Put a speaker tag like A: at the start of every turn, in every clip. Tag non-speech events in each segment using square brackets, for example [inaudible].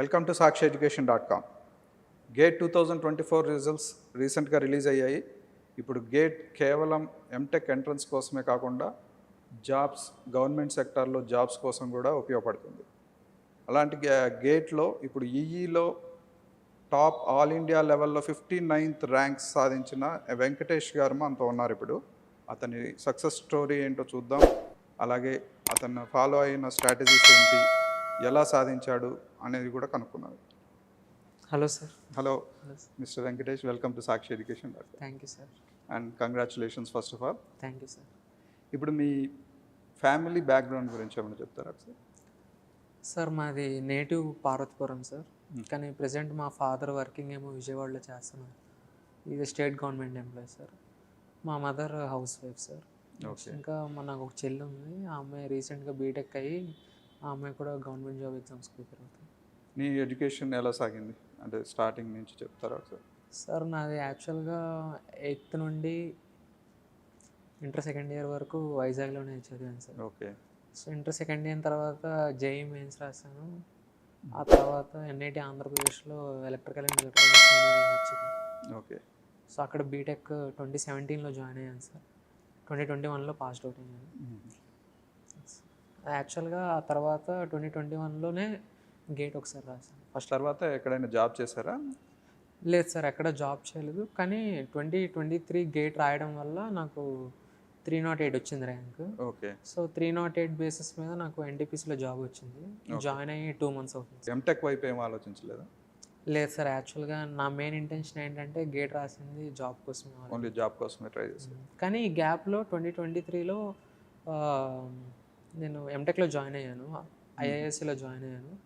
A: Welcome to Sakshi education dot com. GATE two thousand twenty four results రీసెంట్గా release అయ్యాయి. ఇప్పుడు gate కేవలం MTech entrance కోసమే కాకుండా జాబ్స్ గవర్నమెంట్ సెక్టార్లో జాబ్స్ కోసం కూడా ఉపయోగపడుతుంది. అలాంటి గే- గేట్లో ఇప్పుడు ఈఈలో టాప్ ఆల్ ఇండియా లెవెల్లో ఫిఫ్టీ నైన్త్ ర్యాంక్స్ సాధించిన వెంకటేష్ గారు మనతో ఉన్నారు ఇప్పుడు. అతని సక్సెస్ స్టోరీ ఏంటో చూద్దాం. అలాగే అతను ఫాలో అయిన స్ట్రాటజీస్ ఏంటి? ఎలా సాధించాడు అనేది కూడా కనుక్కున్నాను.
B: Hello sir
A: hello mister Venkatesh welcome to Sakshi education dot
B: thank you sir
A: and congratulations first of all
B: thank you sir
A: ఇప్పుడు మీ ఫ్యామిలీ బ్యాక్గ్రౌండ్ గురించి ఏమైనా చెప్తారా సార్
B: సార్ మాది నేటివ్ పార్వతీపురం సార్ కానీ ప్రజెంట్ మా ఫాదర్ వర్కింగ్ ఏమో విజయవాడలో చేస్తున్నారు. ఇది స్టేట్ గవర్నమెంట్ ఎంప్లాయీ సార్ మా mother house wife sir
A: okay
B: ఇంకా మా నాకు ఒక చెల్లి ఉంది. ఆ అమ్మాయి రీసెంట్గా బీటెక్ అయ్యి ఆ అమ్మాయి కూడా గవర్నమెంట్ జాబ్ ఎగ్జామ్స్ ప్రిపేర్ అవుతుంది.
A: నీ ఎడ్యుకేషన్ ఎలా సాగింది? అంటే స్టార్టింగ్ నుంచి చెప్తారా సార్
B: సార్ నాది యాక్చువల్గా ఎయిత్ నుండి ఇంటర్ సెకండ్ ఇయర్ వరకు వైజాగ్లోనే చదివాను sir.
A: Okay.
B: So inter second year తర్వాత జేఈ మెయిన్స్ రాశాను. ఆ తర్వాత ఎన్ఐటి ఆంధ్రప్రదేశ్లో ఎలక్ట్రికల్ అండ్ ఎలక్ట్రానిక్స్ ఇంజనీరింగ్ వచ్చింది.
A: ఓకే.
B: సో అక్కడ బీటెక్ ట్వంటీ సెవెంటీన్లో జాయిన్ అయ్యాను సార్. ట్వంటీ ట్వంటీ వన్లో పాస్డ్ అవుట్ అయ్యాను. యాక్చువల్గా ఆ తర్వాత ట్వంటీ ట్వంటీ వన్లోనే గేట్ ఒకసారి రాశాను. ఫస్ట్
A: తర్వాత ఎక్కడైనా జాబ్ చేశారా?
B: లేదు సార్ ఎక్కడ జాబ్ చేయలేదు. కానీ ట్వంటీ ట్వంటీ త్రీ గేట్ రాయడం వల్ల నాకు త్రీ నాట్ ఎయిట్ వచ్చింది rank.
A: Okay.
B: So three not eight basis మీద నాకు ఎన్టీపీసీలో జాబ్ వచ్చింది. జాయిన్ అయ్యి టూ మంత్స్ అవుతుంది
A: ఎంటెక్ వైపు ఏం ఆలోచించలేదా?
B: లేదు సార్ యాక్చువల్గా నా మెయిన్ ఇంటెన్షన్ ఏంటంటే గేట్ రాసింది జాబ్ కోసం
A: ఓన్లీ జాబ్ కోసమే ట్రై చేశారు.
B: కానీ ఈ గ్యాప్లో ట్వంటీ ట్వంటీ త్రీలో నేను ఎంటెక్లో జాయిన్ అయ్యాను. ఐఐఎస్సిలో జాయిన్ అయ్యాను.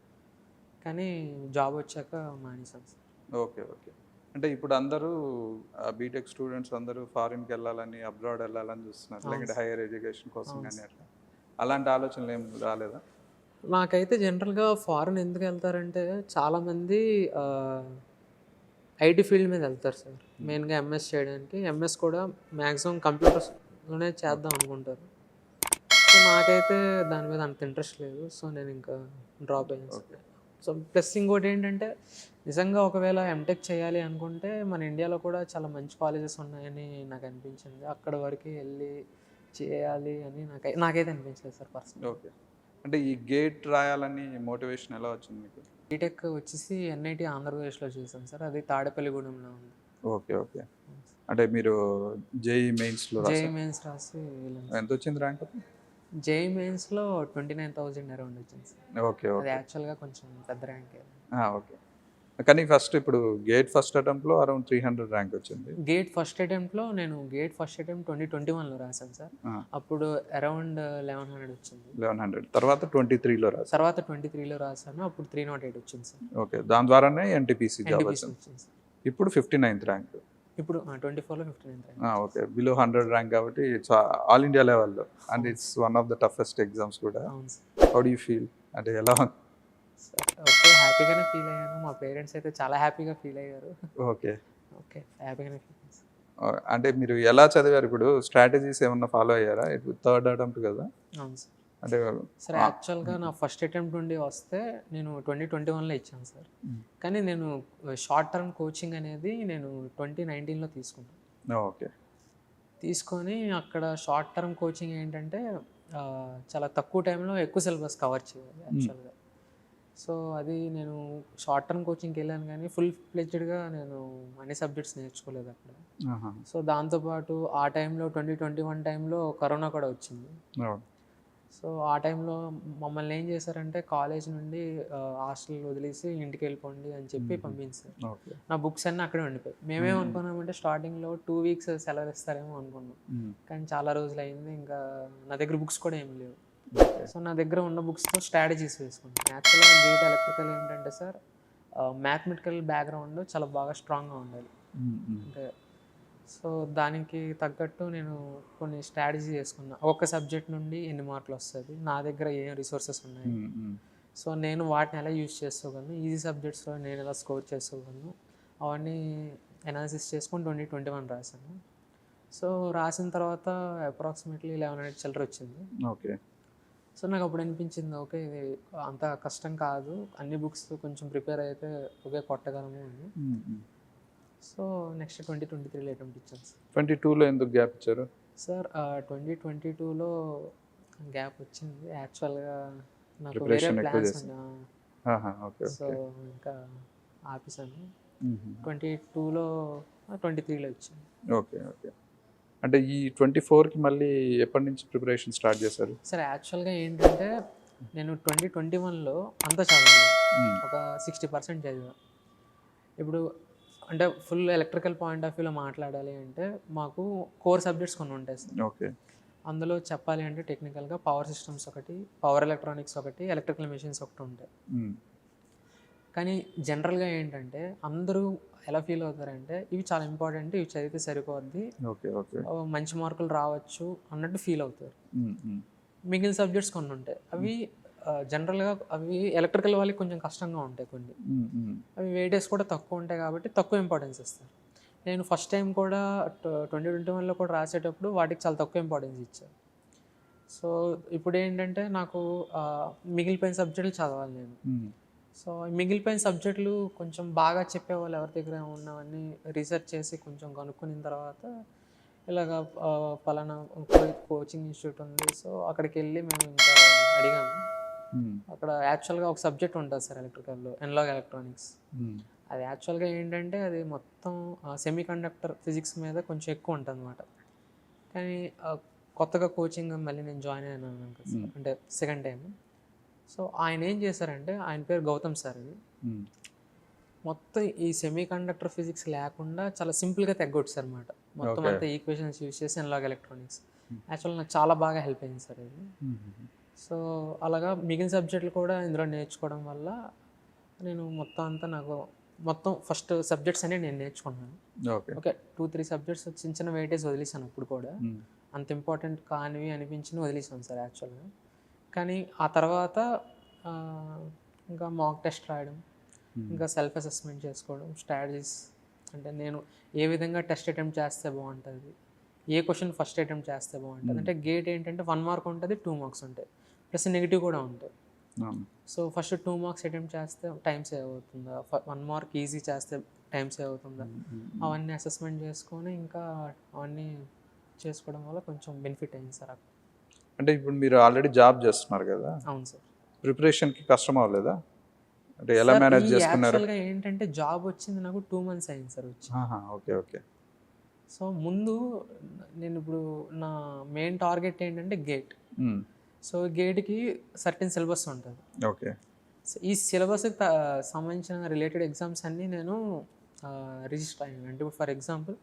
B: కానీ జాబ్ వచ్చాక మానేశాను సార్.
A: Okay okay. అంటే ఇప్పుడు అందరూ బీటెక్ స్టూడెంట్స్ అందరూ ఫారిన్కి వెళ్ళాలని అబ్రాడ్ వెళ్ళాలని చూస్తున్నారు. లేకపోతే హైయర్ ఎడ్యుకేషన్ కోసం కానీ అట్లా. అలాంటి ఆలోచనలు ఏం రాలేదా?
B: నాకైతే జనరల్గా ఫారెన్ ఎందుకు వెళ్తారంటే చాలామంది ఐటీ ఫీల్డ్ మీద వెళ్తారు సార్. మెయిన్గా ఎంఎస్ చేయడానికి. ఎంఎస్ కూడా మ్యాక్సిమం కంప్యూటర్స్లోనే చేద్దాం అనుకుంటారు. నాకైతే దాని మీద అంత ఇంట్రెస్ట్ లేదు. సో నేను ఇంకా డ్రాప్ అయ్యాను సో ప్లస్ ఇంకోటి ఏంటంటే నిజంగా ఒకవేళ ఎంటెక్ చేయాలి అనుకుంటే మన ఇండియాలో కూడా చాలా మంచి కాలేజెస్ ఉన్నాయని నాకు అనిపించింది. అక్కడ వరకు వెళ్ళి చేయాలి అని నాకు నాకైతే అనిపించలేదు సార్ పర్సనల్
A: ఓకే. అంటే ఈ గేట్ రాయాలని మోటివేషన్ ఎలా వచ్చింది మీకు?
B: బీటెక్ వచ్చేసి ఎన్ఐటి ఆంధ్రప్రదేశ్లో చేశాను సార్. అది తాడేపల్లిగూడెంలో ఉంది.
A: Okay okay. అంటే మీరు జేఈ మెయిన్స్లో
B: జేఈ మెయిన్స్ రాసి
A: ఎంత వచ్చింది ర్యాంక్
B: జేఈ మెయిన్స్లో ట్వంటీ నైన్ థౌజండ్ అరౌండ్ వచ్చింది సార్.
A: ఓకే
B: అది యాక్చువల్గా కొంచెం పెద్ద ర్యాంక్
A: ఓకే. కానీ ఫస్ట్ ఇప్పుడు గేట్ ఫస్ట్ అటెంప్ట్లో అరౌండ్ త్రీ హండ్రెడ్ ర్యాంక్ వచ్చింది.
B: గేట్ ఫస్ట్ అటెంప్ట్లో నేను GATE first attempt twenty twenty వన్లో రాశాను సార్. అప్పుడు అరౌండ్ లెవెన్ హండ్రెడ్ వచ్చింది.
A: Eleven hundred. తర్వాత ట్వంటీ త్రీలో రాశారు
B: తర్వాత ట్వంటీ త్రీలో రాశాను. అప్పుడు త్రీ నాట్ ఎయిట్ వచ్చింది సార్.
A: ఓకే. దాని ద్వారానే ఎన్టీపీసీ జాబ్ వచ్చింది. ఇప్పుడు ఫిఫ్టీ నైన్త్ ర్యాంక్.
B: ఇప్పుడు ట్వంటీ ఫోర్లో fifty nine rank
A: okay. Below hundred rank కాబట్టి ఇట్స్ ఆల్ ఇండియా లెవెల్లో and it's one of the toughest exams కూడా. హౌ డూ ఫీల్ అంటే ఎలా
B: ఓకే హ్యాపీగానే ఫీల్ అయ్యాను. మా పేరెంట్స్ అయితే చాలా హ్యాపీగా ఫీల్ అయ్యారు.
A: ఓకే.
B: ఓకే హ్యాపీగానే ఫీల్
A: అంటే మీరు ఎలా చదివారు ఇప్పుడు? స్ట్రాటజీస్ ఏమన్నా ఫాలో అయ్యారా? ఇప్పుడు థర్డ్ అటెంప్ట్ కదా?
B: అవును సార్.
A: అంటే
B: సార్ యాక్చువల్గా నా ఫస్ట్ అటెంప్ట్ నుండి వస్తే నేను ట్వంటీ ట్వంటీ వన్లో ఇచ్చాను సార్. కానీ నేను షార్ట్ టర్మ్ కోచింగ్ అనేది నేను ట్వంటీ నైన్టీన్లో తీసుకున్నాను.
A: ఓకే.
B: తీసుకొని అక్కడ షార్ట్ టర్మ్ కోచింగ్ ఏంటంటే చాలా తక్కువ టైంలో ఎక్కువ సిలబస్ కవర్ చేయాలి యాక్చువల్గా సో అది నేను షార్ట్ టర్మ్ కోచింగ్కి వెళ్ళాను కానీ ఫుల్ ఫ్లెడ్జ్డ్గా నేను అన్ని సబ్జెక్ట్స్ నేర్చుకోలేదు అక్కడ. సో దాంతోపాటు ఆ టైంలో ట్వంటీ ట్వంటీ వన్ టైంలో కరోనా కూడా వచ్చింది. సో ఆ టైంలో మమ్మల్ని ఏం చేశారంటే కాలేజ్ నుండి హాస్టల్ వదిలేసి ఇంటికి వెళ్ళిపోండి అని చెప్పి పంపించారు. నా బుక్స్ అన్నీ అక్కడే ఉండిపోయి మేమేం అనుకున్నామంటే స్టార్టింగ్లో టూ వీక్స్ సెలవు ఇస్తారేమో అనుకున్నాం. కానీ చాలా రోజులు అయింది ఇంకా నా దగ్గర బుక్స్ కూడా ఏం లేవు. సో నా దగ్గర ఉన్న బుక్స్తో స్ట్రాటజీస్ వేసుకున్నాను యాక్చువల్గా గేట్ ఎలక్ట్రికల్ ఏంటంటే సార్ మ్యాథమెటికల్ బ్యాక్గ్రౌండ్ చాలా బాగా స్ట్రాంగ్గా ఉండాలి. అంటే సో దానికి తగ్గట్టు నేను కొన్ని స్ట్రాటజీ చేసుకున్నా. ఒక సబ్జెక్ట్ నుండి ఎన్ని మార్కులు వస్తుంది నా దగ్గర ఏం రిసోర్సెస్ ఉన్నాయి? సో నేను వాటిని ఎలా యూజ్ చేసుకోగలను? ఈజీ సబ్జెక్ట్స్లో నేను ఎలా స్కోర్ చేసుకోగలను? అవన్నీ అనాలిసిస్ చేసుకొని ట్వంటీ ట్వంటీ వన్ రాశాను. సో రాసిన తర్వాత అప్రాక్సిమేట్లీ లెవెన్ హండ్రెడ్ చిల్లర వచ్చింది.
A: ఓకే.
B: సో నాకు అప్పుడు అనిపించింది ఓకే ఇది అంత కష్టం కాదు. అన్ని బుక్స్ కొంచెం ప్రిపేర్ అయితే ఓకే కొట్టగలము అని. సో నెక్స్ట్ ట్వంటీ ట్వంటీ త్రీలో అటెంప్ట్ ఇచ్చాను సార్
A: ట్వంటీ టూలో ఎందుకు గ్యాప్ ఇచ్చారు?
B: సార్ ట్వంటీ ట్వంటీ టూలో గ్యాప్ వచ్చింది. యాక్చువల్గా నాకు వేరే ప్లాన్స్ సో ఇంకా ఆపేసాను. ట్వంటీ టూలో ట్వంటీ త్రీలో ఇచ్చాను.
A: Okay okay. అంటే ఈ ట్వంటీ ఫోర్కి మళ్ళీ ఎప్పటి నుంచి ప్రిపరేషన్ స్టార్ట్ చేశారు?
B: సార్ యాక్చువల్గా ఏంటంటే నేను ట్వంటీ ట్వంటీ వన్లో అంతా
A: మ్మ్.
B: ఒక సిక్స్టీ పర్సెంట్ చదివా ఇప్పుడు అంటే ఫుల్ ఎలక్ట్రికల్ పాయింట్ ఆఫ్ వ్యూలో మాట్లాడాలి అంటే మాకు కోర్ సబ్జెక్ట్స్ కొన్ని ఉంటాయి సార్
A: ఓకే
B: అందులో చెప్పాలి అంటే టెక్నికల్గా పవర్ సిస్టమ్స్ ఒకటి పవర్ ఎలక్ట్రానిక్స్ ఒకటి ఎలక్ట్రికల్ మెషిన్స్ ఒకటి ఉంటాయి
A: మ్మ్.
B: కానీ జనరల్గా ఏంటంటే అందరూ ఎలా ఫీల్ అవుతారంటే ఇవి చాలా ఇంపార్టెంట్ ఇవి చదివితే సరిపోద్ది
A: ఓకే ఓకే
B: ఆ, మంచి మార్కులు రావచ్చు అన్నట్టు ఫీల్ అవుతారు
A: మ్మ్. మ్మ్.
B: మిగిలిన సబ్జెక్ట్స్ కొన్ని ఉంటాయి అవి జనరల్గా అవి ఎలక్ట్రికల్ వాళ్ళకి కొంచెం కష్టంగా ఉంటాయి కొన్ని. అవి వెయిటేజ్ కూడా తక్కువ ఉంటాయి కాబట్టి తక్కువ ఇంపార్టెన్స్ ఇస్తారు నేను ఫస్ట్ టైం కూడా ట్వంటీ ట్వంటీ వన్లో కూడా రాసేటప్పుడు వాటికి చాలా తక్కువ ఇంపార్టెన్స్ ఇచ్చాను సో ఇప్పుడు ఏంటంటే నాకు మిగిలిపోయిన సబ్జెక్టులు చదవాలి నేను. సో మిగిలిపోయిన సబ్జెక్టులు కొంచెం బాగా చెప్పేవాళ్ళు ఎవరి దగ్గర ఉన్నవన్నీ రీసెర్చ్ చేసి కొంచెం కనుక్కున్న తర్వాత ఇలాగ పలానా కోచింగ్ ఇన్స్టిట్యూట్ ఉంది సో అక్కడికి వెళ్ళి మేము ఇంకా అడిగాము. అక్కడ యాక్చువల్గా ఒక సబ్జెక్ట్ ఉంటుంది సార్ ఎలక్ట్రికల్లో ఎన్లాగ్ ఎలక్ట్రానిక్స్. అది యాక్చువల్గా ఏంటంటే అది మొత్తం సెమీ కండక్టర్ ఫిజిక్స్ మీద కొంచెం ఎక్కువ ఉంటుంది అనమాట కానీ కొత్తగా కోచింగ్ మళ్ళీ నేను జాయిన్ అయినాను కదా సార్. అంటే సెకండ్ టైం సో ఆయన ఏం చేశారంటే ఆయన పేరు గౌతమ్ సార్ అది
A: మ్మ్.
B: మొత్తం ఈ సెమీ కండక్టర్ ఫిజిక్స్ లేకుండా చాలా సింపుల్గా తెగ్గొట్టారు అనమాట మొత్తం. అంతా ఈక్వేషన్స్ యూస్ చేసి ఎన్లాగ్ ఎలక్ట్రానిక్స్ యాక్చువల్ నాకు చాలా బాగా హెల్ప్ అయింది సార్ ఇది. సో అలాగా మిగిలిన సబ్జెక్టులు కూడా ఇందులో నేర్చుకోవడం వల్ల నేను మొత్తం అంతా నాకు మొత్తం ఫస్ట్ సబ్జెక్ట్స్ అన్ని నేను నేర్చుకున్నాను
A: ఓకే.
B: టూ త్రీ సబ్జెక్ట్స్ చిన్న చిన్న వెయిటేజ్ వదిలేసాను అప్పుడు కూడా. అంత ఇంపార్టెంట్ కానివి అనిపించిన వదిలేసాను సార్ యాక్చువల్గా కానీ ఆ తర్వాత ఇంకా మాక్ టెస్ట్ రాయడం. ఇంకా సెల్ఫ్ అసెస్మెంట్ చేసుకోవడం స్ట్రాటజీస్ అంటే నేను ఏ విధంగా టెస్ట్ అటెంప్ట్ చేస్తే బాగుంటుంది ఏ క్వశ్చన్ ఫస్ట్ అటెంప్ట్ చేస్తే బాగుంటుంది. అంటే గేట్ ఏంటంటే వన్ మార్క్ ఉంటుంది టూ మార్క్స్ ఉంటాయి. ప్లస్ నెగిటివ్ కూడా ఉంటాయి
A: అవును.
B: So first two marks attempt చేస్తే టైం సేవ్ అవుతుందా? వన్ మార్క్ ఈజీ చేస్తే టైం సేవ్ అవుతుందా. అవన్నీ అసెస్మెంట్ చేసుకొని ఇంకా అవన్నీ చేసుకోవడం వల్ల కొంచెం బెనిఫిట్ అయింది సార్.
A: అంటే ఇప్పుడు మీరు ఆల్రెడీ జాబ్ చేస్తున్నారు కదా?
B: అవును సార్.
A: ప్రిపరేషన్కి కష్టం అవ్వలేదా? అంటే ఎలా మేనేజ్ చేసుకున్నారు?
B: ఏంటంటే జాబ్ వచ్చింది నాకు టూ మంత్స్ అయింది సార్ వచ్చి.
A: Okay okay.
B: సో ముందు నేను ఇప్పుడు నా మెయిన్ టార్గెట్ ఏంటంటే గేట్. సో గేట్కి సర్టెన్ సిలబస్ ఉంటుంది.
A: ఓకే.
B: సో ఈ సిలబస్కి సంబంధించిన రిలేటెడ్ ఎగ్జామ్స్ అన్నీ నేను రిజిస్టర్ అయ్యాను అంటే ఇప్పుడు ఫర్ ఎగ్జాంపుల్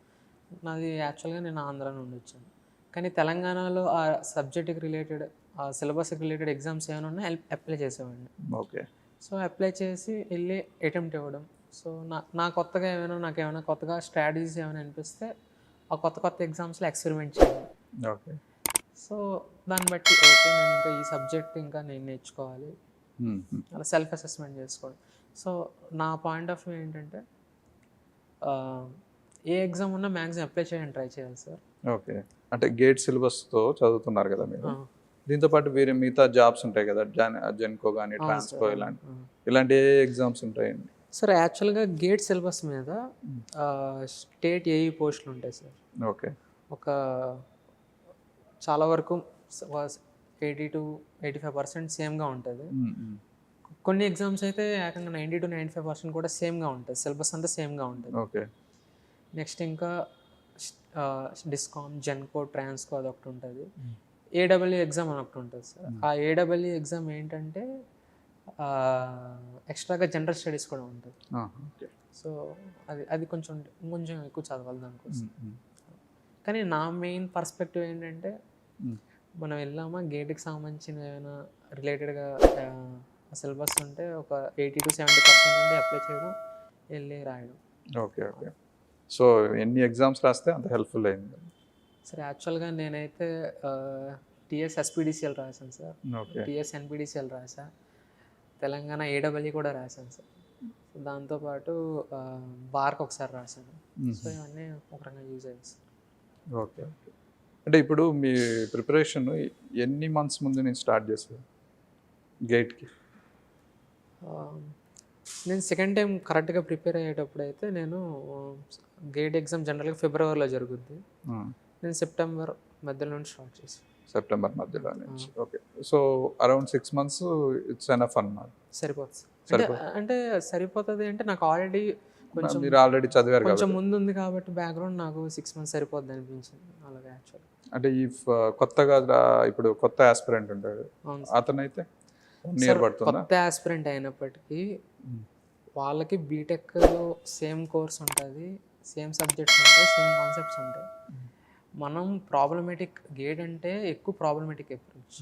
B: నాది యాక్చువల్గా నేను ఆంధ్ర నుండి వచ్చాను కానీ తెలంగాణలో ఆ సబ్జెక్ట్కి రిలేటెడ్ ఆ సిలబస్కి రిలేటెడ్ ఎగ్జామ్స్ ఏమైనా ఉన్నా అప్లై చేసేవాడిని.
A: ఓకే.
B: సో అప్లై చేసి వెళ్ళి అటెంప్ట్ ఇవ్వడం సో నా నా కొత్తగా ఏమైనా నాకు ఏమైనా కొత్తగా స్ట్రాటజీస్ ఏమైనా అనిపిస్తే ఆ కొత్త కొత్త ఎగ్జామ్స్లో ఎక్స్పెరిమెంట్ చేయడం
A: ఓకే.
B: సో దాన్ని బట్టి ఓకే నేను ఇంకా ఈ సబ్జెక్ట్ ఇంకా నేను నేర్చుకోవాలి. అలా సెల్ఫ్ అసెస్మెంట్ చేసుకోవడం. సో నా పాయింట్ ఆఫ్ వ్యూ ఏంటంటే ఏ ఎగ్జామ్ ఉన్నా మ్యాక్సిమం అప్లై చేయడానికి ట్రై చేయాలి సార్.
A: ఓకే. అంటే గేట్ సిలబస్తో చదువుతున్నారు కదా మీరు. దీంతో పాటు వేరే మిగతా జాబ్స్ ఉంటాయి కదా జన్ జెన్కో కానీ ట్రాన్స్కో ఇలాంటి. ఇలాంటి ఏ ఎగ్జామ్స్ ఉంటాయండి?
B: సార్ యాక్చువల్గా గేట్ సిలబస్ మీద స్టేట్ ఏఈ పోస్టులు ఉంటాయి సార్.
A: ఓకే.
B: ఒక చాలా వరకు eighty to eighty five percent సేమ్గా ఉంటుంది. కొన్ని ఎగ్జామ్స్ అయితే ఏకంగా ninety to ninety five percent కూడా సేమ్గా ఉంటుంది. సిలబస్ అంతా సేమ్గా ఉంటుంది.
A: ఓకే.
B: నెక్స్ట్ ఇంకా డిస్కామ్ జెన్కో ట్రాన్స్కో అది ఒకటి ఉంటుంది ఏడబ్ల్యూ ఎగ్జామ్ అని ఒకటి ఉంటుంది సార్. ఆ ఏడబ్ల్యూ ఎగ్జామ్ ఏంటంటే ఎక్స్ట్రాగా జనరల్ స్టడీస్ కూడా ఉంటుంది. సో అది అది కొంచెం కొంచెం ఎక్కువ చదవాలి దానికోసం. కానీ నా మెయిన్ పర్స్పెక్టివ్ ఏంటంటే. మనం వెళ్ళామా? గేట్కి సంబంధించిన ఏమైనా రిలేటెడ్గా సిలబస్ ఉంటే ఒక ఎయిటీ టు సెవెంటీ పర్సెంట్ నుండి అప్లై చేయడం వెళ్ళి రాయడం.
A: Okay okay. సో ఎన్ని ఎగ్జామ్స్ రాస్తే అంత హెల్ప్ఫుల్ అయింది.
B: సరే యాక్చువల్గా నేనైతే టిఎస్ ఎస్పీడీసీఎల్ రాశాను సార్. టిఎస్ ఎన్పిడిసిఎల్ రాసా తెలంగాణ ఏడబ్ల్యూ కూడా రాశాను సార్. దాంతోపాటు బార్క్ ఒకసారి రాశాను. సో ఇవన్నీ ఒక రకంగా యూజ్ అయ్యాయి సార్.
A: Okay okay. అంటే ఇప్పుడు మీ ప్రిపరేషన్ ఎన్ని మంత్స్ ముందు నేను స్టార్ట్ చేస్తాను? గేట్కి
B: నేను సెకండ్ టైం కరెక్ట్గా ప్రిపేర్ అయ్యేటప్పుడు అయితే నేను గేట్ ఎగ్జామ్ జనరల్గా ఫిబ్రవరిలో జరుగుద్ది. నేను సెప్టెంబర్ మధ్యలో నుండి స్టార్ట్ చేసాను
A: సెప్టెంబర్ మధ్యలో నుంచి. Okay so around six months it's enough అన్నమాట.
B: సరిపోతుంది. అంటే
A: సరిపోతుంది.
B: అంటే నాకు ఆల్రెడీ కొంచెం
A: మీరు ఆల్రెడీ చదివారు
B: కొంచెం ముందు ఉంది కాబట్టి బ్యాక్గ్రౌండ్ నాకు సిక్స్ మంత్స్ సరిపోద్ది అనిపించింది అలాగే యాక్చువల్
A: అంటే ఈ కొత్తగా ఇప్పుడు కొత్త ఆస్పిరెంట్ ఉంటాడు. అతనైతే
B: కొత్త ఆస్పిరెంట్ అయినప్పటికీ. వాళ్ళకి బీటెక్లో సేమ్ కోర్స్ ఉంటుంది సేమ్ సబ్జెక్ట్స్ ఉంటాయి సేమ్ కాన్సెప్ట్స్ ఉంటాయి. మనం ప్రాబ్లమేటిక్ గేట్ అంటే ఎక్కువ ప్రాబ్లమేటిక్ అప్రోచ్.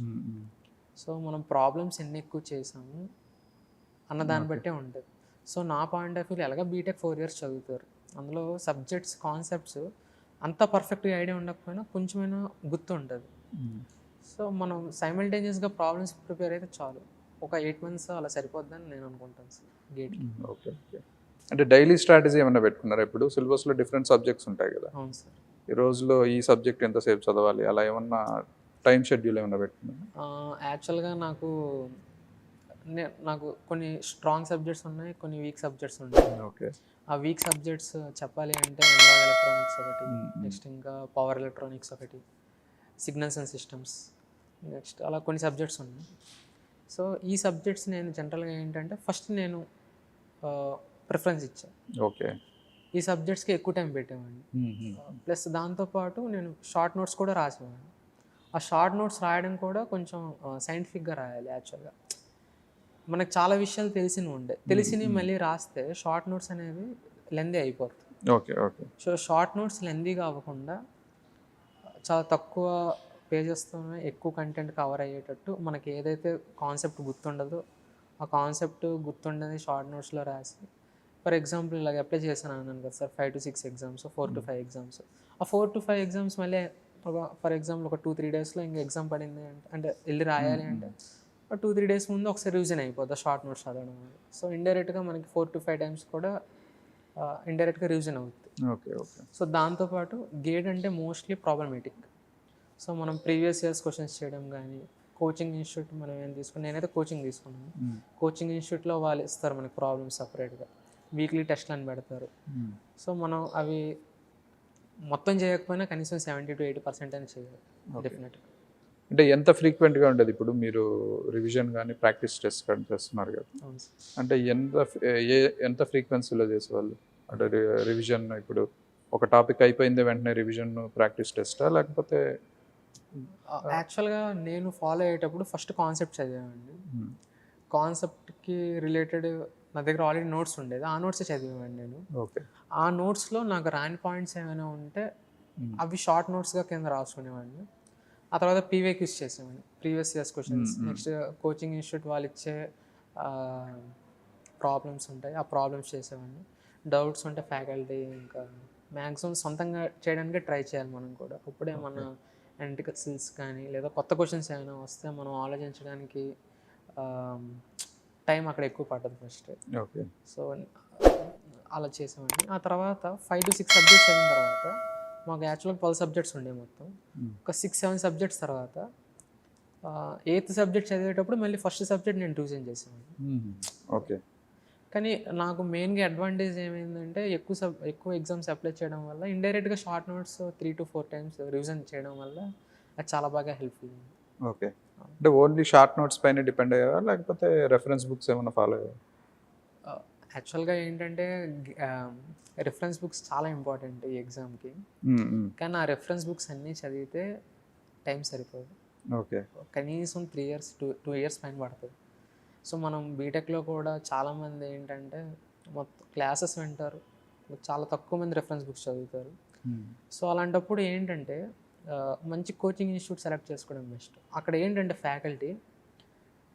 B: సో మనం ప్రాబ్లమ్స్ ఎన్ని ఎక్కువ చేసాము అన్న దాన్ని బట్టే ఉంటుంది. సో నా పాయింట్ ఆఫ్ వ్యూ ఎలాగ బీటెక్ ఫోర్ ఇయర్స్ చదువుతారు? అందులో సబ్జెక్ట్స్ కాన్సెప్ట్స్ అంత పర్ఫెక్ట్గా ఐడియా ఉండకపోయినా కొంచెమైనా గుర్తు ఉంటుంది.
A: మ్మ్.
B: సో మనం సైమల్టేనియస్గా ప్రాబ్లమ్స్ ప్రిపేర్ అయితే చాలు. ఒక ఎయిట్ మంత్స్ అలా సరిపోద్దని నేను అనుకుంటాను సార్ గేట్కి
A: ఓకే ఓకే అంటే డైలీ స్ట్రాటజీ ఏమైనా పెట్టుకున్నారా? ఇప్పుడు సిలబస్లో డిఫరెంట్ సబ్జెక్ట్స్ ఉంటాయి కదా.
B: అవును సార్.
A: ఈ రోజులో ఈ సబ్జెక్ట్ ఎంతసేపు చదవాలి? అలా ఏమన్నా టైం షెడ్యూల్ ఏమైనా పెట్టుకున్నారా?
B: యాక్చువల్గా నాకు నే- నాకు కొన్ని స్ట్రాంగ్ సబ్జెక్ట్స్ ఉన్నాయి కొన్ని వీక్ సబ్జెక్ట్స్ ఉన్నాయి.
A: ఓకే
B: ఆ వీక్ సబ్జెక్ట్స్ చెప్పాలి అంటే ఎలక్ట్రానిక్స్ ఒకటి
A: మ్మ్, మ్మ్.
B: నెక్స్ట్ ఇంకా పవర్ ఎలక్ట్రానిక్స్ ఒకటి సిగ్నల్స్ అండ్ సిస్టమ్స్ నెక్స్ట్ అలా కొన్ని సబ్జెక్ట్స్ ఉన్నాయి. సో ఈ సబ్జెక్ట్స్ నేను జనరల్గా ఏంటంటే ఫస్ట్ నేను ప్రిఫరెన్స్ ఇచ్చాను
A: ఓకే
B: ఈ సబ్జెక్ట్స్కి ఎక్కువ టైం పెట్టేవాడిని. ప్లస్ దాంతోపాటు నేను షార్ట్ నోట్స్ కూడా రాసేవాడిని. ఆ షార్ట్ నోట్స్ రాయడం కూడా కొంచెం సైంటిఫిక్గా రాయాలి యాక్చువల్గా మనకు చాలా విషయాలు తెలిసినవి ఉండే. తెలిసినవి మళ్ళీ రాస్తే షార్ట్ నోట్స్ అనేవి లెందీ అయిపోతుంది
A: okay okay.
B: So short notes లెందీగా అవ్వకుండా చాలా తక్కువ పేజెస్తోనే ఎక్కువ కంటెంట్ కవర్ అయ్యేటట్టు మనకి ఏదైతే కాన్సెప్ట్ గుర్తుండదో ఆ కాన్సెప్ట్ గుర్తుండని షార్ట్ నోట్స్లో రాసి ఫర్ ఎగ్జాంపుల్ ఇలాగ అప్లై చేశాను అన్నాను కదా sir five to six exams four to five exams ఆ ఫోర్ టు ఫైవ్ ఎగ్జామ్స్ మళ్ళీ ఒక ఫర్ ఎగ్జాంపుల్ ఒక టూ త్రీ డేస్లో ఇంకా ఎగ్జామ్ పడింది అంటే అంటే వెళ్ళి రాయాలి అంటే టూ త్రీ డేస్ ముందు ఒకసారి రివిజన్ అయిపోద్ది షార్ట్ నోట్స్ చదవడం వల్ల. సో ఇండైరెక్ట్గా మనకి ఫోర్ టు ఫైవ్ టైమ్స్ కూడా ఇండైరెక్ట్గా రివిజన్ అవుతుంది
A: ఓకే ఓకే
B: సో దాంతోపాటు గేట్ అంటే మోస్ట్లీ ప్రాబ్లమేటిక్ సో మనం ప్రీవియస్ ఇయర్స్ క్వశ్చన్స్ చేయడం కానీ కోచింగ్ ఇన్స్టిట్యూట్ మనం ఏం తీసుకుని నేనైతే కోచింగ్ తీసుకున్నాను. కోచింగ్ ఇన్స్టిట్యూట్లో వాళ్ళు ఇస్తారు మనకి ప్రాబ్లమ్స్ సపరేట్గా వీక్లీ టెస్ట్లు అని పెడతారు. సో మనం అవి మొత్తం చేయకపోయినా కనీసం సెవెంటీ టు ఎయిటీ పర్సెంట్ అని చేయాలి. డెఫినెట్గా
A: అంటే ఎంత ఫ్రీక్వెంట్గా ఉండేది? ఇప్పుడు మీరు రివిజన్ కానీ ప్రాక్టీస్ టెస్ట్ కానీ చేస్తున్నారు కదా. అంటే ఎంత ఏ ఎంత ఫ్రీక్వెన్సీలో చేసేవాళ్ళు? అంటే రివిజన్ ఇప్పుడు ఒక టాపిక్ అయిపోయింది వెంటనే రివిజన్ ప్రాక్టీస్ టెస్టా లేకపోతే
B: యాక్చువల్గా నేను ఫాలో అయ్యేటప్పుడు ఫస్ట్ కాన్సెప్ట్ చదివామండి కాన్సెప్ట్కి రిలేటెడ్ నా దగ్గర ఆల్రెడీ నోట్స్ ఉండేది. ఆ నోట్సే చదివామండి నేను.
A: ఓకే.
B: ఆ నోట్స్లో నాకు రాని పాయింట్స్ ఏమైనా ఉంటే అవి షార్ట్ నోట్స్గా కింద రాసుకునేవాడిని. ఆ తర్వాత పీవే క్యూస్ చేసేవాడిని previous years questions. Next coaching institute వాళ్ళు ఇచ్చే ప్రాబ్లమ్స్ ఉంటాయి. ఆ ప్రాబ్లమ్స్ చేసేవాడిని. డౌట్స్ ఉంటే ఫ్యాకల్టీ ఇంకా మ్యాక్సిమం సొంతంగా చేయడానికి ట్రై చేయాలి మనం కూడా. అప్పుడే మన ఎంటికల్ స్కిల్స్ కానీ లేదా కొత్త క్వశ్చన్స్ ఏమైనా వస్తే మనం ఆలోచించడానికి టైం అక్కడ ఎక్కువ పట్టదు ఫస్ట్.
A: ఓకే.
B: సో అలా చేసామండి ఆ తర్వాత ఫైవ్ టు సిక్స్ సబ్జెక్ట్స్ అయిన తర్వాత మాకు యాక్చువల్గా ట్వెల్వ్ సబ్జెక్ట్స్ ఉండే మొత్తం. ఒక సిక్స్ సెవెన్ సబ్జెక్ట్స్ తర్వాత ఎయిత్ సబ్జెక్ట్ చదివేటప్పుడు మళ్ళీ ఫస్ట్ సబ్జెక్ట్ నేను రివిజన్ చేసాను
A: ఓకే
B: కానీ నాకు మెయిన్గా అడ్వాంటేజ్ ఏమైందంటే ఎక్కువ సబ్ ఎక్కువ ఎగ్జామ్స్ అప్లై చేయడం వల్ల ఇండైరెక్ట్గా short notes three to four times revision చేయడం వల్ల అది చాలా బాగా హెల్ప్ఫుల్ అయింది
A: ఓకే అంటే ఓన్లీ షార్ట్ నోట్స్ పైన డిపెండ్ అయ్యారా లేకపోతే రెఫరెన్స్ బుక్స్ ఏమైనా ఫాలో అయ్యారా
B: యాక్చువల్గా ఏంటంటే రిఫరెన్స్ బుక్స్ చాలా ఇంపార్టెంట్ ఈ ఎగ్జామ్కి కానీ ఆ రెఫరెన్స్ బుక్స్ అన్నీ చదివితే టైం సరిపోదు.
A: ఓకే.
B: కనీసం three years two two years పైన పడుతుంది. సో మనం బీటెక్లో కూడా చాలామంది ఏంటంటే మొత్తం క్లాసెస్ వింటారు. చాలా తక్కువ మంది రెఫరెన్స్ బుక్స్ చదువుతారు. సో అలాంటప్పుడు ఏంటంటే మంచి కోచింగ్ ఇన్స్టిట్యూట్ సెలెక్ట్ చేసుకోవడం బెస్ట్ అక్కడ ఏంటంటే ఫ్యాకల్టీ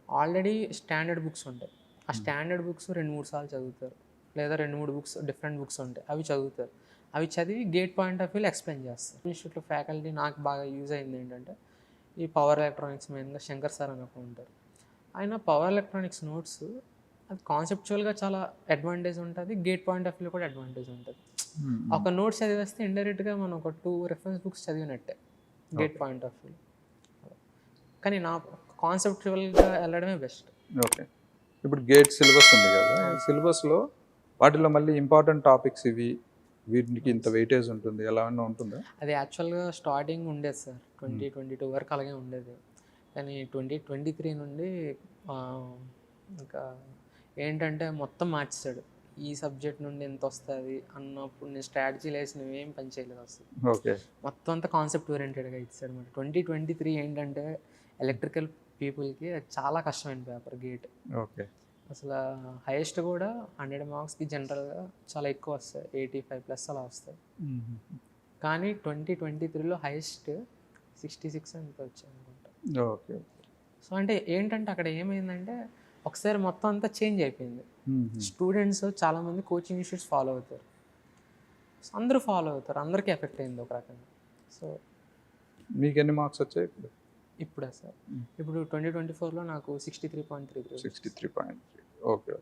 B: ఆల్రెడీ స్టాండర్డ్ బుక్స్ ఉంటాయి. ఆ స్టాండర్డ్ బుక్స్ రెండు మూడు సార్లు చదువుతారు. లేదా రెండు మూడు బుక్స్ డిఫరెంట్ బుక్స్ ఉంటాయి. అవి చదువుతారు. అవి చదివి గేట్ పాయింట్ ఆఫ్ వ్యూలో ఎక్స్ప్లెయిన్ చేస్తారు. ఇన్స్టిట్యూట్లో ఫ్యాకల్టీ నాకు బాగా యూజ్ అయింది ఏంటంటే ఈ పవర్ ఎలక్ట్రానిక్స్ మెయిన్గా శంకర్ సార్ అని ఉంటారు. ఆయన పవర్ ఎలక్ట్రానిక్స్ నోట్స్ అది కాన్సెప్చువల్గా చాలా అడ్వాంటేజ్ ఉంటుంది. గేట్ పాయింట్ ఆఫ్ వ్యూ కూడా అడ్వాంటేజ్ ఉంటుంది. ఒక నోట్స్ చదివేస్తే ఇండైరెక్ట్గా మనం ఒక టూ రెఫరెన్స్ బుక్స్ చదివినట్టే గేట్ పాయింట్ ఆఫ్ వ్యూ కానీ నా కాన్సెప్చువల్గా వెళ్ళడమే బెస్ట్.
A: ఓకే. ఇప్పుడు గేట్ సిలబస్ ఉంది కదా. సిలబస్లో వాటిలో మళ్ళీ ఇంపార్టెంట్ టాపిక్స్ ఇవి వీటికి ఇంత వెయిటేజ్ ఉంటుంది ఎలా అన్నా ఉంటుందా?
B: అది యాక్చువల్గా స్టార్టింగ్ ఉండేది సార్. ట్వంటీ ట్వంటీ టూ వరకు అలాగే ఉండేది. కానీ ట్వంటీ ట్వంటీ త్రీ నుండి ఇంకా ఏంటంటే మొత్తం మార్చేశాడు. ఈ సబ్జెక్ట్ నుండి ఎంత వస్తుంది అన్నప్పుడు నేను స్ట్రాటజీ లేసి నువ్వేం పని చేయలేదు
A: ఓకే
B: మొత్తం అంతా కాన్సెప్ట్ ఓరియంటెడ్గా ఇచ్చాడు అనమాట ట్వంటీ ట్వంటీ త్రీ ఏంటంటే ఎలక్ట్రికల్ పీపుల్కి చాలా కష్టమైన పేపర్ గేట్.
A: ఓకే.
B: అసలు హైయెస్ట్ కూడా హండ్రెడ్ మార్క్స్కి జనరల్గా చాలా ఎక్కువ వస్తాయి. ఎయిటీ ఫైవ్ ప్లస్ అలా వస్తాయి. కానీ ట్వంటీ ట్వంటీ త్రీలో హైయెస్ట్ సిక్స్టీ సిక్స్ ఎంత వచ్చాయి అనుకుంటా
A: ఓకే.
B: సో అంటే ఏంటంటే అక్కడ ఏమైందంటే ఒకసారి మొత్తం అంతా చేంజ్ అయిపోయింది. స్టూడెంట్స్ చాలామంది కోచింగ్ ఇన్స్టిట్యూట్స్ ఫాలో అవుతారు. అందరూ ఫాలో అవుతారు. అందరికీ ఎఫెక్ట్ అయింది ఒక రకంగా. సో
A: మీకు ఎన్ని మార్క్స్ వచ్చాయి ఇప్పుడు?
B: ఇప్పుడే సార్? ఇప్పుడు ట్వంటీ ట్వంటీ ఫోర్లో నాకు sixty three point three three
A: sixty three point okay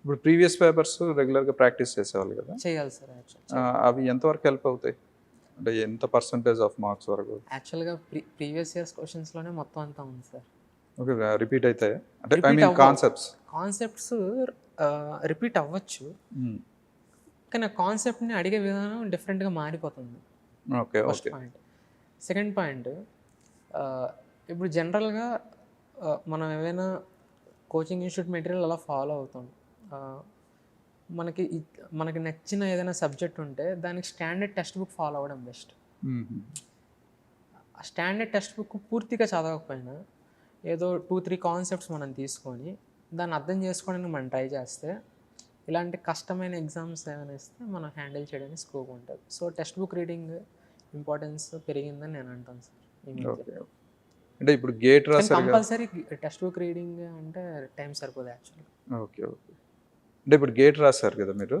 A: ఇప్పుడు ప్రీవియస్ పేపర్స్ రెగ్యులర్గా ప్రాక్టీస్ చేసేవాళ్ళు కదా?
B: చేయాలి సార్
A: అవి ఎంతవరకు హెల్ప్ అవుతాయి? అంటే ఎంత పర్సంటేజ్ ఆఫ్ మార్క్స్ వరకు?
B: యాక్చువల్గా ప్రీ ప్రీవియస్ ఇయర్స్ క్వశ్చన్స్లోనే మొత్తం అంతా ఉంది సార్.
A: ఓకే రిపీట్ అవుతాయి అంటే I mean. Concepts
B: concepts repeat అవ్వచ్చు. కానీ ఆ కాన్సెప్ట్ని అడిగే విధానం డిఫరెంట్గా మారిపోతుంది.
A: Okay
B: first
A: okay.
B: Point second point ఇప్పుడు జనరల్గా మనం ఏమైనా కోచింగ్ ఇన్స్టిట్యూట్ మెటీరియల్ అలా ఫాలో అవుతాం. మనకి మనకి నచ్చిన ఏదైనా సబ్జెక్ట్ ఉంటే దానికి స్టాండర్డ్ టెక్స్ట్ బుక్ ఫాలో అవ్వడం బెస్ట్. స్టాండర్డ్ టెక్స్ట్ బుక్ పూర్తిగా చదవకపోయినా ఏదో టూ త్రీ కాన్సెప్ట్స్ మనం తీసుకొని దాన్ని అర్థం చేసుకోవడానికి మనం ట్రై చేస్తే ఇలాంటి కష్టమైన ఎగ్జామ్స్ ఏమైనా ఇస్తే మనం హ్యాండిల్ చేయడానికి స్కోప్ ఉంటుంది. So text book reading importance పెరిగిందని నేను అంటాను సార్.
A: అంటే ఇప్పుడు గేట్ కదా
B: కంపల్సరీ టెక్స్ట్ బుక్ రీడింగ్ అంటే టైం సరిపోదు యాక్చువల్గా
A: ఓకే ఓకే అంటే ఇప్పుడు గేట్ రాశారు కదా మీరు?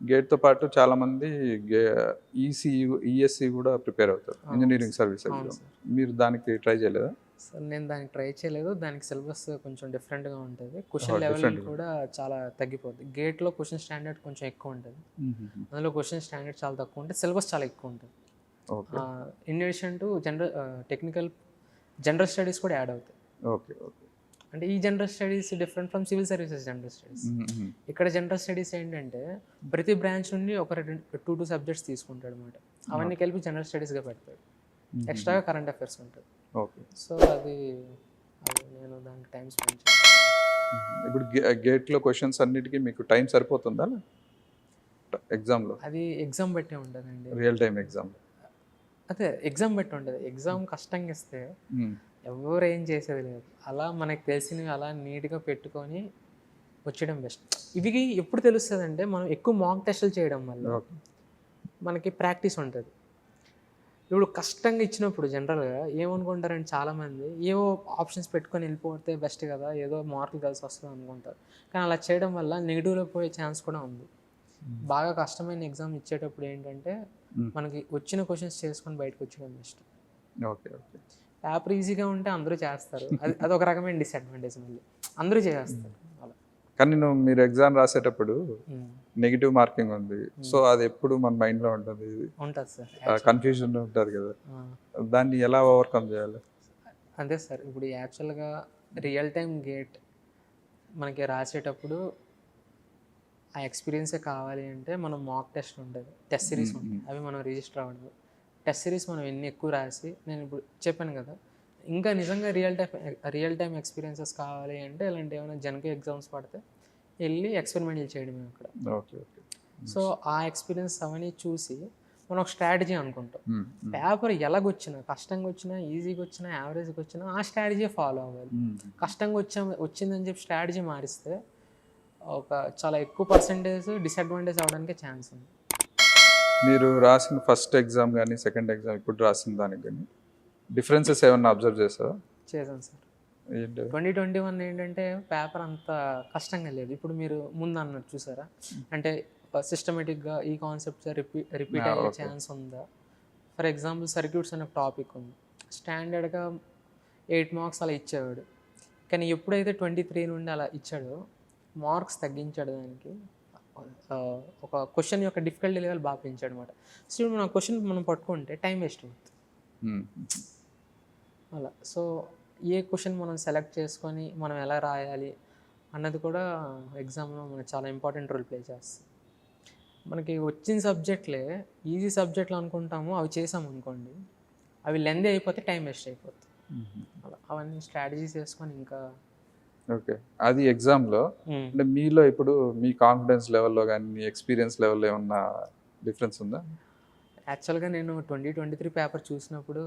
A: గేట్తో పాటు చాలా మంది ఈసీ ఈఎస్సి కూడా ప్రిపేర్ అవుతారు. ఇంజనీరింగ్ సర్వీస్ మీరు దానికి ట్రై చేయలేదా?
B: సార్ నేను దానికి ట్రై చేయలేదు. దానికి సిలబస్ కొంచెం డిఫరెంట్గా ఉంటుంది. Question level. కూడా చాలా తగ్గిపోద్ది. గేట్లో క్వశ్చన్ స్టాండర్డ్ కొంచెం ఎక్కువ ఉంటుంది. అందులో క్వశ్చన్ స్టాండర్డ్ చాలా తక్కువ ఉంటుంది సిలబస్ చాలా ఎక్కువ ఉంటుంది. In addition to general technical general studies కూడా యాడ్ అవుతాయి.
A: ఓకే ఓకే
B: అంటే ఈ general studies different from civil services general studies ఇక్కడ జనరల్ స్టడీస్ ఏంటంటే ప్రతి బ్రాంచ్ నుండి ఒక టూ టూ సబ్జెక్ట్స్ తీసుకుంటాడు అనమాట అవన్నీ కలిపి జనరల్ స్టడీస్గా పెడతాడు. ఎక్స్ట్రాగా కరెంట్ అఫైర్స్ ఉంటుంది.
A: ఓకే
B: సో అది నేను దానికి టైం స్పెండ్ చేయాలి
A: ఇప్పుడు గేట్లో క్వశ్చన్స్ అన్నిటికీ మీకు టైం సరిపోతుందా? ఎగ్జామ్లో
B: అది ఎగ్జామ్ బట్టే ఉంటుందండి.
A: రియల్ టైం ఎగ్జామ్
B: అదే ఎగ్జామ్ బట్టి ఉంటుంది ఎగ్జామ్ కష్టంగా ఇస్తే ఎవరు ఏం చేసేది లేదు. అలా మనకు తెలిసినవి అలా నీట్గా పెట్టుకొని వచ్చేయడం బెస్ట్ ఇవి ఎప్పుడు తెలుస్తుంది అంటే మనం ఎక్కువ మాక్ టెస్టులు చేయడం వల్ల మనకి ప్రాక్టీస్ ఉంటుంది. ఇప్పుడు కష్టంగా ఇచ్చినప్పుడు జనరల్గా ఏమనుకుంటారంటే చాలామంది ఏవో ఆప్షన్స్ పెట్టుకొని వెళ్ళిపోతే బెస్ట్ కదా ఏదో మార్కులు కలిసి వస్తుంది అనుకుంటారు. కానీ అలా చేయడం వల్ల నెగిటివ్లో పోయే ఛాన్స్ కూడా ఉంది. బాగా కష్టమైన ఎగ్జామ్ ఇచ్చేటప్పుడు ఏంటంటే. మనకి వచ్చిన క్వశ్చన్స్ చేసుకొని బయటకు వచ్చేయడం బెస్ట్
A: ఓకే ఓకే
B: పేపర్ ఈజీగా ఉంటే అందరూ చేస్తారు. అది అది ఒక రకమైన డిసడ్వాంటేజ్ మళ్ళీ. అందరూ చేస్తారు. అలా.
A: కానీ నువ్వు మీరు ఎగ్జామ్ రాసేటప్పుడు. నెగిటివ్ మార్కింగ్ ఉంది. సో అది ఎప్పుడు మన మైండ్లో ఉంటుంది
B: ఉంటుంది సార్
A: కన్ఫ్యూజన్ ఉంటుంది కదా. దాన్ని ఎలా ఓవర్కమ్ చేయాలి?
B: అంతే సార్. ఇప్పుడు యాక్చువల్గా రియల్ టైం గేట్ మనకి రాసేటప్పుడు ఆ ఎక్స్పీరియన్సే కావాలి అంటే మనం మాక్ టెస్ట్ ఉంటుంది. టెస్ట్ సిరీస్ ఉంటుంది. అవి మనం రిజిస్టర్ అవ్వడం టెస్ట్ సిరీస్ మనం ఎన్ని ఎక్కువ రాసి నేను ఇప్పుడు చెప్పాను కదా ఇంకా నిజంగా real time real time experiences కావాలి అంటే ఇలాంటి ఏమైనా జనక ఎగ్జామ్స్ పడితే వెళ్ళి ఎక్స్పెరిమెంట్లు చేయడమే అక్కడ.
A: Okay okay.
B: సో ఆ ఎక్స్పీరియన్స్ అవన్నీ చూసి మనం ఒక స్ట్రాటజీ అనుకుంటాం. పేపర్ ఎలాగొచ్చినా కష్టంగా వచ్చినా ఈజీగా వచ్చినా యావరేజ్గా వచ్చినా ఆ స్ట్రాటజీ ఫాలో అవ్వాలి. కష్టంగా వచ్చా వచ్చిందని చెప్పి స్ట్రాటజీ మారిస్తే ఒక చాలా ఎక్కువ పర్సంటేజ్ డిసడ్వాంటేజ్ అవడానికి ఛాన్స్ ఉంది.
A: మీరు రాసిన ఫస్ట్ ఎగ్జామ్ కానీ సెకండ్ ఎగ్జామ్ ఇప్పుడు రాసిన దానికి కానీ డిఫరెన్సెస్ ఏమన్నా అబ్జర్వ్ చేస్తారా
B: చేశాను సార్. ట్వంటీ ట్వంటీ వన్ ఏంటంటే పేపర్ అంత కష్టంగా లేదు. ఇప్పుడు మీరు ముందు అన్నట్టు చూసారా? అంటే సిస్టమేటిక్గా ఈ కాన్సెప్ట్స్ రిపీట్ రిపీట్ అయ్యే. ఛాన్స్ ఉందా? ఫర్ ఎగ్జాంపుల్ సర్క్యూట్స్ అనే టాపిక్ ఉంది. స్టాండర్డ్గా ఎయిట్ మార్క్స్ అలా ఇచ్చేవాడు. కానీ ఎప్పుడైతే ట్వంటీ త్రీ నుండి అలా ఇచ్చాడో మార్క్స్ తగ్గించాడు దానికి. ఒక క్వశ్చన్ యొక్క డిఫికల్టీ లెవెల్ బాగా పెంచాడు అనమాట సో మన క్వశ్చన్ మనం పట్టుకుంటే టైం వేస్ట్ అవుతుంది. అలా. సో ఏ క్వశ్చన్ మనం సెలెక్ట్ చేసుకొని మనం ఎలా రాయాలి అన్నది కూడా ఎగ్జామ్లో మనకు చాలా ఇంపార్టెంట్ రోల్ ప్లే చేస్తుంది. మనకి వచ్చిన సబ్జెక్ట్లే ఈజీ సబ్జెక్టులు అనుకుంటాము అవి చేసాం అనుకోండి అవి లెందీ అయిపోతే టైం వేస్ట్ అయిపోతుంది. అలా. అవన్నీ స్ట్రాటజీస్ వేసుకొని ఇంకా
A: ఓకే. అది ఎగ్జామ్లో అంటే మీలో ఇప్పుడు మీ కాన్ఫిడెన్స్ లెవెల్లో కానీ మీ ఎక్స్పీరియన్స్ లెవెల్లో ఏమన్నా డిఫరెన్స్ ఉందా?
B: యాక్చువల్గా నేను ట్వంటీ ట్వంటీ త్రీ పేపర్ చూసినప్పుడు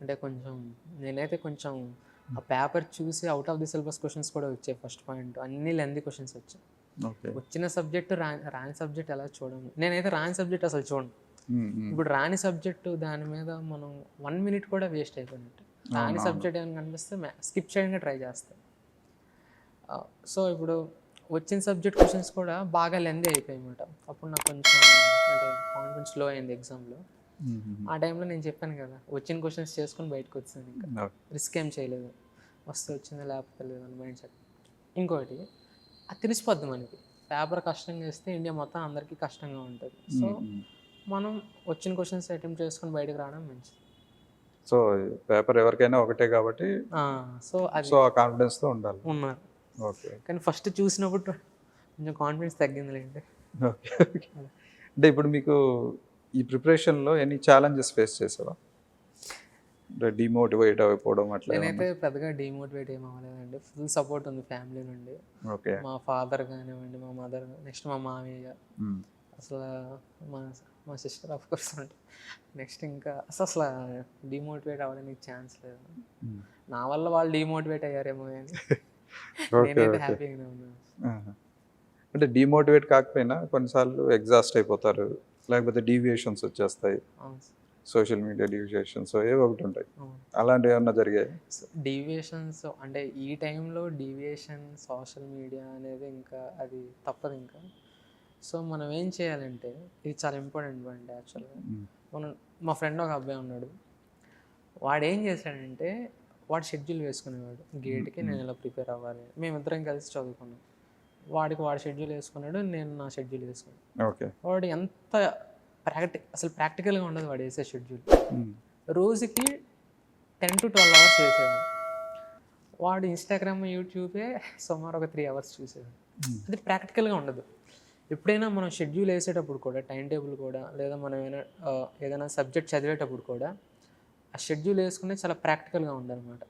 B: అంటే కొంచెం నేనైతే కొంచెం ఆ పేపర్ చూసి out of the syllabus questions కూడా వచ్చాయి ఫస్ట్ పాయింట్. అన్ని లెంది క్వశ్చన్స్ వచ్చాయి.
A: ఓకే.
B: వచ్చిన సబ్జెక్ట్ రాని సబ్జెక్ట్ ఎలా చూడను? నేనైతే రాని సబ్జెక్ట్ అసలు చూడను. ఇప్పుడు రాని సబ్జెక్టు దాని మీద మనం వన్ మినిట్ కూడా వేస్ట్ అయిపోయినట్టు. రాని సబ్జెక్ట్ ఏమైనా కనిపిస్తే స్కిప్ చేయడానికి ట్రై చేస్తాను. సో ఇప్పుడు వచ్చిన సబ్జెక్ట్ క్వశ్చన్స్ కూడా బాగా లెందీ అయిపోయాయి అన్నమాట అప్పుడు నాకు కొంచెం అంటే కాన్ఫిడెన్స్లో అయింది ఎగ్జామ్లో ఆ టైంలో నేను చెప్పాను కదా వచ్చిన క్వశ్చన్స్ చేసుకొని బయటకు వచ్చాను ఇంకా. రిస్క్ ఏం చేయలేదు. వస్తే వచ్చిందా లేకపోతే లేదు అని మైండ్ సెట్ ఇంకోటి అది తెలిసిపోద్ది మనకి. పేపర్ కష్టంగా వేస్తే ఇండియా మొత్తం అందరికీ కష్టంగా ఉంటుంది. సో మనం వచ్చిన క్వశ్చన్స్ అటెంప్ట్ చేసుకొని బయటకు రావడం మంచిది.
A: సో పేపర్ ఎవరికైనా ఒకటే కాబట్టి
B: సో
A: సో ఆ కాన్ఫిడెన్స్తో ఉండాలి.
B: ఉన్నారు
A: ఓకే.
B: కానీ ఫస్ట్ చూసినప్పుడు కొంచెం కాన్ఫిడెన్స్ తగ్గిందిలేండి.
A: ఓకే అంటే ఇప్పుడు మీకు ఈ ప్రిపరేషన్లో ఎన్ని ఛాలెంజెస్ ఫేస్ చేసావా? డిమోటివేట్ అయిపోవడం అట్లా
B: నేనైతే పెద్దగా డిమోటివేట్ ఏం అవ్వలేదండి. ఫుల్ సపోర్ట్ ఉంది ఫ్యామిలీ నుండి.
A: ఓకే.
B: మా ఫాదర్ కానివ్వండి మా మదర్ నెక్స్ట్ మా మామయ్య. అసలు మా మా సిస్టర్ ఆఫ్ కోర్స్ [laughs] అంటే నెక్స్ట్ ఇంకా అసలు అసలు డిమోటివేట్ అవ్వడానికి ఛాన్స్ లేదు. నా వల్ల వాళ్ళు డిమోటివేట్ అయ్యారేమో కానీ [laughs] నేనైతే హ్యాపీగానే ఉన్నాను.
A: అంటే డిమోటివేట్ కాకపోయినా కొన్నిసార్లు ఎగ్జాస్ట్ అయిపోతారు. లేకపోతే డీవియేషన్స్ వచ్చేస్తాయి. సోషల్ మీడియా డీవియేషన్స్ ఏవో ఒకటి ఉంటాయి. అలాంటివి ఏమన్నా జరిగాయి?
B: డీవియేషన్స్ అంటే ఈ టైంలో డీవియేషన్ సోషల్ మీడియా అనేది ఇంకా అది తప్పదు ఇంకా. సో మనం ఏం చేయాలంటే ఇది చాలా ఇంపార్టెంట్ పాయింట్ యాక్చువల్గా. మనం మా ఫ్రెండ్ ఒక అబ్బాయి ఉన్నాడు. వాడు ఏం చేశాడంటే వాడు షెడ్యూల్ వేసుకునేవాడు. గేట్కి నేను ఇలా ప్రిపేర్ అవ్వాలి? మేమిద్దరం కలిసి చదువుకున్నాం. వాడికి వాడు షెడ్యూల్ వేసుకున్నాడు నేను నా షెడ్యూల్ వేసుకున్నాను.
A: ఓకే.
B: వాడు ఎంత ప్రాక్టి అసలు ప్రాక్టికల్గా ఉండదు వాడు వేసే షెడ్యూల్. రోజుకి టెన్ టు ట్వెల్వ్ అవర్స్ చేసేవాడు వాడు ఇన్స్టాగ్రామ్ యూట్యూబే సుమారు ఒక త్రీ అవర్స్ చూసేవాడు. అది ప్రాక్టికల్గా ఉండదు. ఎప్పుడైనా మనం షెడ్యూల్ వేసేటప్పుడు కూడా టైం టేబుల్ కూడా లేదా మనం ఏమైనా ఏదైనా సబ్జెక్ట్ చదివేటప్పుడు కూడా ఆ షెడ్యూల్ వేసుకునే చాలా ప్రాక్టికల్గా ఉందన్నమాట.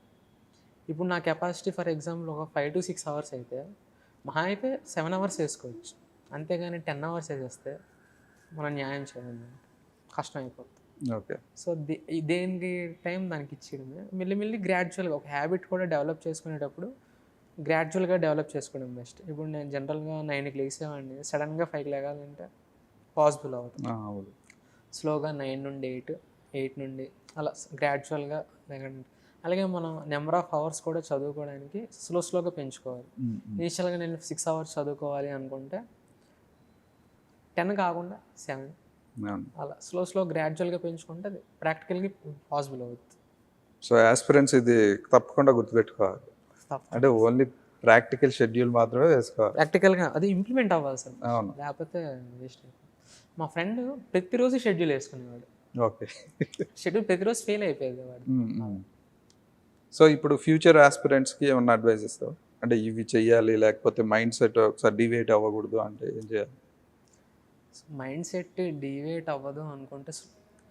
B: ఇప్పుడు నా కెపాసిటీ ఫర్ ఎగ్జాంపుల్ ఒక ఫైవ్ టు సిక్స్ అవర్స్ అయితే మహా అయితే సెవెన్ అవర్స్ వేసుకోవచ్చు. అంతేగాని టెన్ అవర్స్ వేసేస్తే మనం న్యాయం చేయాలి కష్టం అయిపోతుంది
A: ఓకే.
B: సో దేనికి టైం దానికి ఇచ్చేయడమే. మెల్లిమెల్లి గ్రాడ్యువల్గా ఒక హ్యాబిట్ కూడా డెవలప్ చేసుకునేటప్పుడు గ్రాడ్యువల్గా డెవలప్ చేసుకోవడం బెస్ట్ ఇప్పుడు నేను జనరల్గా నైన్కి లేసేవాడిని సడన్గా ఫైవ్కి లేగాలంటే పాసిబుల్ అవుతుంది. స్లోగా నైన్ నుండి ఎయిట్ ఎయిట్ నుండి అలా గ్రాడ్యువల్గా లేకండి అలాగే మనం నెంబర్ ఆఫ్ అవర్స్ కూడా చదువుకోవడానికి స్లో స్లోగా పెంచుకోవాలి. ఇనిషియల్గా నేను సిక్స్ అవర్స్ చదువుకోవాలి అనుకుంటే టెన్ కాకుండా సెవెన్ అలా స్లో స్లో గ్రాడ్యువల్గా పెంచుకుంటే అది ప్రాక్టికల్గా పాసిబుల్ అవుతుంది.
A: సో యాస్పిరెంట్స్ ఇది తప్పకుండా గుర్తుపెట్టుకోవాలి. అంటే ఓన్లీ ప్రాక్టికల్ షెడ్యూల్ మాత్రమే వేసుకోవాలి
B: ప్రాక్టికల్గా అది ఇంప్లిమెంట్ అవ్వాలి సార్.
A: అవును.
B: లేకపోతే వేస్ట్ మా ఫ్రెండ్ ప్రతిరోజు షెడ్యూల్ వేసుకునేవాడు.
A: ఓకే
B: షెడ్యూల్ ప్రతిరోజు ఫెయిల్ అయిపోయేది వాడు
A: సో ఇప్పుడు ఫ్యూచర్ ఆస్పిరెంట్స్కి ఏమన్నా అడ్వైస్ ఇస్తావు? అంటే ఇవి చెయ్యాలి లేకపోతే మైండ్ సెట్ ఒకసారి డివేట్ అవ్వకూడదు అంటే ఏం చేయాలి?
B: మైండ్ సెట్ డివేట్ అవ్వదు అనుకుంటే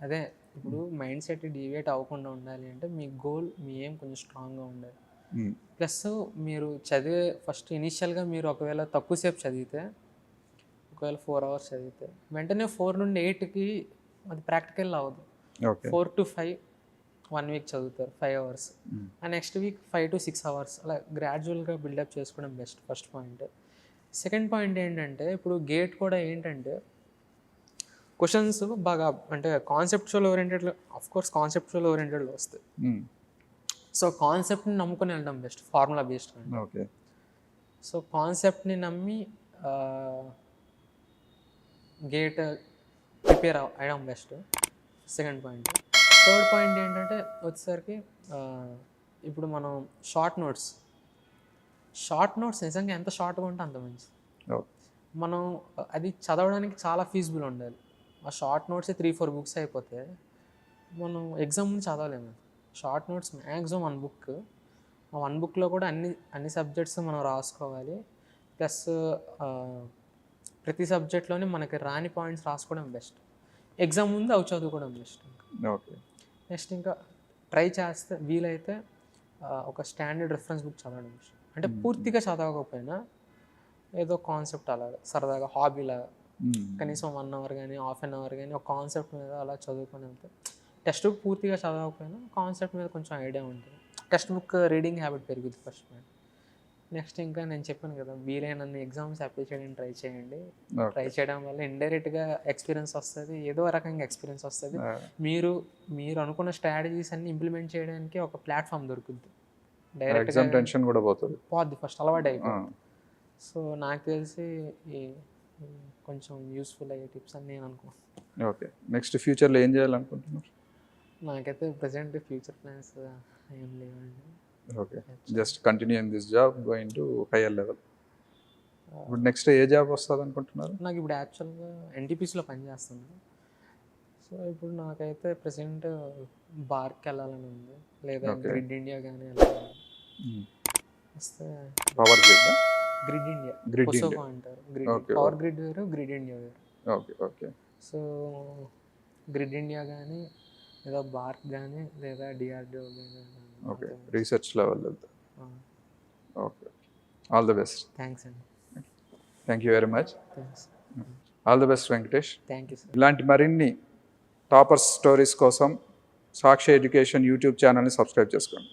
B: అదే ఇప్పుడు మైండ్ సెట్ డివేట్ అవ్వకుండా ఉండాలి అంటే మీ గోల్ మీ ఏం కొంచెం స్ట్రాంగ్గా ఉండాలి. ప్లస్ మీరు చదివే ఫస్ట్ ఇనీషియల్గా మీరు ఒకవేళ తక్కువసేపు చదివితే ఒకవేళ ఫోర్ అవర్స్ చదివితే వెంటనే ఫోర్ నుండి ఎయిట్కి అది ప్రాక్టికల్ అవ్వదు. Four to five one week చదువుతారు ఫైవ్ అవర్స్. ఆ next week five to six hours అలా గ్రాడ్యువల్గా బిల్డప్ చేసుకోవడం best first point second point ఏంటంటే ఇప్పుడు గేట్ కూడా ఏంటంటే క్వశ్చన్స్ బాగా అంటే conceptual oriented of course conceptual ఓరియంటెడ్లో వస్తాయి.
A: మ్మ్.
B: సో కాన్సెప్ట్ని నమ్ముకొని వెళ్ళడం best formula based
A: okay
B: so కాన్సెప్ట్ని నమ్మి గేట్ ప్రిపేర్ అవ్వడం best second point third point ఏంటంటే వచ్చేసరికి ఇప్పుడు మనం షార్ట్ నోట్స్ షార్ట్ నోట్స్ నిజంగా ఎంత షార్ట్గా ఉంటే అంత మంచిది.
A: ఓ.
B: మనం అది చదవడానికి చాలా ఫీజిబుల్ ఉండాలి. ఆ short notes three four books అయిపోతే మనం ఎగ్జామ్ ముందు చదవలేము. Short notes maximum one book. ఆ వన్ బుక్లో కూడా అన్ని అన్ని సబ్జెక్ట్స్ మనం రాసుకోవాలి. ప్లస్ ప్రతి సబ్జెక్ట్లోనే మనకి రాని పాయింట్స్ రాసుకోవడం బెస్ట్. ఎగ్జామ్ ముందు అవి చదువుకోవడం బెస్ట్
A: ఓకే.
B: నెక్స్ట్ ఇంకా ట్రై చేస్తే వీలైతే ఒక స్టాండర్డ్ రెఫరెన్స్ బుక్ చదవడం ఇష్టం అంటే పూర్తిగా చదవకపోయినా ఏదో కాన్సెప్ట్ అలాగా సరదాగా హాబీలాగా కనీసం వన్ అవర్ కానీ హాఫ్ అన్ అవర్ కానీ ఒక కాన్సెప్ట్ మీద అలా చదువుకొని వెళ్తే టెక్స్ట్ బుక్ పూర్తిగా చదవకపోయినా కాన్సెప్ట్ మీద కొంచెం ఐడియా ఉంటుంది. టెక్స్ట్ బుక్ రీడింగ్ హ్యాబిట్ పెరుగుద్ది ఫస్ట్ పాయింట్. నెక్స్ట్ ఇంకా నేను చెప్పాను కదా వీలైనన్ని ఎగ్జామ్స్ అప్లై చేయడానికి ట్రై చేయండి. ట్రై చేయడం వల్ల ఇండైరెక్ట్గా ఎక్స్పీరియన్స్ వస్తుంది ఏదో రకంగా ఎక్స్పీరియన్స్ వస్తుంది. మీరు మీరు అనుకున్న స్ట్రాటజీస్ అన్ని ఇంప్లిమెంట్ చేయడానికి ఒక ప్లాట్ఫామ్ దొరుకుద్ది. డైరెక్ట్గా
A: టెన్షన్ కూడా పోతుంది.
B: పోద్ది ఫస్ట్ అలవాటు అయిపోయింది సో నాకు తెలిసి కొంచెం యూస్ఫుల్ అయ్యే టిప్స్ అని నేను అనుకున్నాను.
A: ఓకే. నెక్స్ట్ ఫ్యూచర్లో ఏం చేయాలనుకుంటున్నారు?
B: నాకైతే ప్రజెంట్ ఫ్యూచర్ ప్లాన్స్ ఏం లేవండి.
A: Okay. Just continue in this job going to higher level ఇప్పుడు నెక్స్ట్ ఏ జాబ్ వస్తుంది అనుకుంటున్నారు
B: నాకు ఇప్పుడు యాక్చువల్గా ఎన్టీపీసీలో పనిచేస్తున్నాను సో ఇప్పుడు నాకైతే ప్రజెంట్ బార్కి వెళ్ళాలని ఉంది. లేదా. గ్రిడ్ ఇండియా కానీ వెళ్ళాలని వస్తే
A: పవర్ గ్రిడ్
B: గ్రిడ్ ఇండియా కొసోకో
A: India.
B: అంటారు. గ్రిడ్ పవర్ గ్రిడ్ వేరు గ్రిడ్ ఇండియా వేరు.
A: Okay okay
B: so grid India కానీ లేదా బార్క్ కానీ లేదా DRDO
A: okay. Research level okay. All the best.
B: Thanks అండి.
A: Thank you very much.
B: Thanks
A: all the best Venkatesh.
B: Thank you sir.
A: ఇలాంటి మరిన్ని toppers stories కోసం Sakshi education YouTube ఛానల్ని subscribe చేసుకోండి.